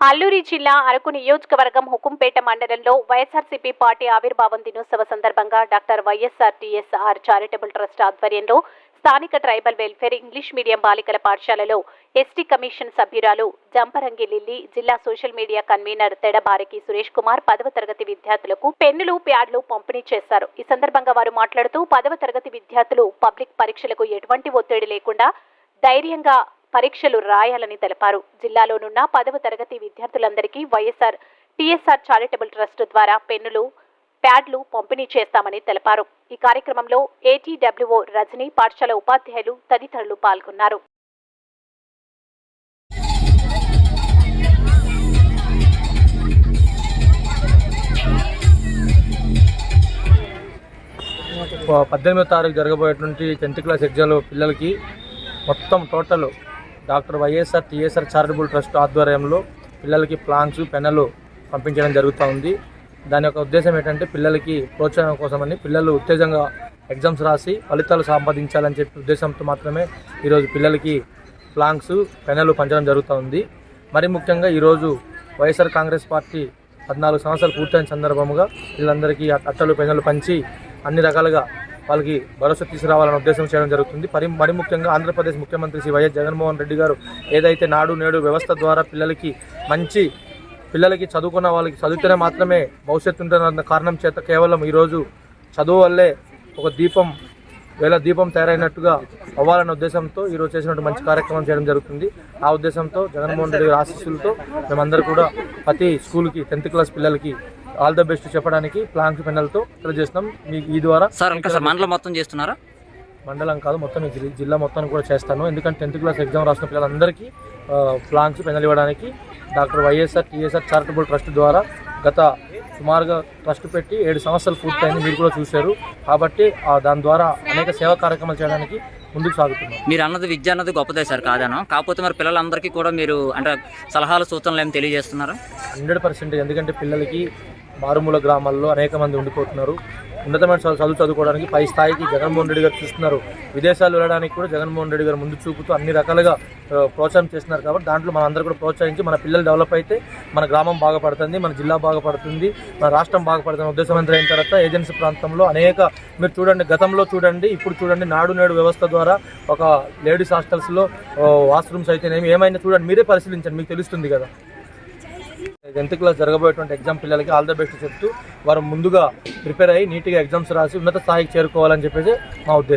అల్లూరి జిల్లా అరకు నియోజకవర్గం హుకుంపేట మండలంలో వైఎస్ఆర్సీపీ పార్టీ ఆవిర్భావం దినోత్సవ సందర్భంగా doctor YSR TSR charitable trust ఆధ్వర్యంలో స్థానిక ట్రైబల్ వెల్ఫేర్ ఇంగ్లీష్ మీడియం బాలికల పాఠశాలలో ఎస్టీ కమిషన్ సభ్యురాలు జంపరంగి లిల్లీ జిల్లా social media convener Tedabariki Suresh Kumar పదవ తరగతి విద్యార్థులకు పెన్నులు ప్యాడ్లు పంపిణీ చేశారు. ఈ సందర్భంగా వారు మాట్లాడుతూ పదవ తరగతి విద్యార్థులు పబ్లిక్ పరీక్షలకు ఎటువంటి ఒత్తిడి లేకుండా ధైర్యంగా పరీక్షలు రాయాలని తెలిపారు. జిల్లాలోనున్న పదవ తరగతి విద్యార్థులందరికీ వైఎస్ఆర్ టీఎస్ఆర్ చారిటబుల్ ట్రస్ట్ ద్వారా పెన్నులు ప్యాడ్లు పంపిణీ చేస్తామని తెలిపారు. ఈ కార్యక్రమంలో ఏటీడబ్ల్యూఓ రజనీ పాఠశాల ఉపాధ్యాయులు తదితరులు పాల్గొన్నారు. పద్దెనిమిదో తారీఖు జరగబోయేటువంటి టెన్త్ క్లాస్ ఎగ్జామ్ పిల్లలకి మొత్తం total doctor YSR TSR charitable trust ఆధ్వర్యంలో పిల్లలకి ప్లాన్స్ పెన్నులు పంపించడం జరుగుతూ ఉంది. దాని యొక్క ఉద్దేశం ఏంటంటే పిల్లలకి ప్రోత్సాహం కోసమని పిల్లలు ఉత్తేజంగా ఎగ్జామ్స్ రాసి ఫలితాలు సంపాదించాలని చెప్పి ఉద్దేశంతో మాత్రమే ఈరోజు పిల్లలకి ప్లాంక్స్ పెన్నులు పంచడం జరుగుతూ ఉంది. మరి ముఖ్యంగా ఈరోజు వైఎస్ఆర్ కాంగ్రెస్ పార్టీ పద్నాలుగు సంవత్సరాలు పూర్తయిన సందర్భంగా వీళ్ళందరికీ అట్టలు పెన్నులు పంచి అన్ని రకాలుగా వాళ్ళకి భరోసా తీసుకురావాలనే ఉద్దేశం చేయడం జరుగుతుంది. పరి మరి ముఖ్యంగా ఆంధ్రప్రదేశ్ ముఖ్యమంత్రి శ్రీ వైఎస్ జగన్మోహన్ రెడ్డి గారు ఏదైతే నాడు నేడు వ్యవస్థ ద్వారా పిల్లలకి మంచి పిల్లలకి చదువుకున్న వాళ్ళకి చదివితేనే మాత్రమే భవిష్యత్తు ఉంటుందన్న కారణం చేత కేవలం ఈరోజు చదువు వల్లే ఒక దీపం వేళ దీపం తయారైనట్టుగా అవ్వాలన్న ఉద్దేశంతో ఈరోజు చేసినటువంటి మంచి కార్యక్రమం చేయడం జరుగుతుంది. ఆ ఉద్దేశంతో జగన్మోహన్ రెడ్డి గారి ఆశీస్సులతో మేమందరూ కూడా ప్రతి స్కూల్కి టెన్త్ క్లాస్ పిల్లలకి ఆల్ ద బెస్ట్ చెప్పడానికి ప్లాన్స్ పెన్నెలతో తెలియజేస్తున్నాం మీ ఈ ద్వారా సార్ ఇంకా సార్ మండలం మొత్తం చేస్తున్నారా? మండలం కాదు మొత్తం జిల్లా మొత్తాన్ని కూడా చేస్తాను. ఎందుకంటే టెన్త్ క్లాస్ ఎగ్జామ్ రాసిన పిల్లలందరికీ ప్లాన్స్ పెన్నులు ఇవ్వడానికి doctor YSR TSR charitable trust ద్వారా గత సుమారుగా ట్రస్ట్ పెట్టి ఏడు సంవత్సరాలు పూర్తయింది. మీరు కూడా చూశారు. కాబట్టి ఆ దాని ద్వారా అనేక సేవా కార్యక్రమాలు చేయడానికి ముందుకు సాగుతున్నాం. మీరు అన్నది విద్య అన్నది గొప్పదే సార్ కాదను? కాకపోతే మరి పిల్లలందరికీ కూడా మీరు అంటే సలహాలు సూచనలు ఏమి తెలియజేస్తున్నారా? Hundred percent. ఎందుకంటే పిల్లలకి మారుమూల గ్రామాల్లో అనేక మంది ఉండిపోతున్నారు. ఉన్నతమైన చదువు చదువు చదువుకోవడానికి పై స్థాయికి జగన్మోహన్ రెడ్డి గారు చూస్తున్నారు. విదేశాలు వెళ్ళడానికి కూడా జగన్మోహన్ రెడ్డి గారు ముందు చూపుతూ అన్ని రకాలుగా ప్రోత్సాహం చేస్తున్నారు కాబట్టి దాంట్లో మన అందరూ కూడా ప్రోత్సహించి మన పిల్లలు డెవలప్ అయితే మన గ్రామం బాగుపడుతుంది మన జిల్లా బాగుపడుతుంది మన రాష్ట్రం బాగుపడుతుంది. ఉద్దేశమంత్రి అయిన తర్వాత ఏజెన్సీ ప్రాంతంలో అనేక మీరు చూడండి గతంలో చూడండి ఇప్పుడు చూడండి నాడు నేడు వ్యవస్థ ద్వారా ఒక లేడీస్ హాస్టల్స్లో వాష్రూమ్స్ అయితేనేమి ఏమైనా చూడండి మీరే పరిశీలించండి మీకు తెలుస్తుంది కదా. టెన్త్ క్లాస్ జరగబోయేటువంటి ఎగ్జామ్ పిల్లలకి ఆల్ ద బెస్ట్ చెప్తూ వారు ముందుగా ప్రిపేర్ అయ్యి నీట్గా ఎగ్జామ్స్ రాసి ఉన్నత స్థాయికి చేరుకోవాలని చెప్పేసి మా ఉద్దేశం.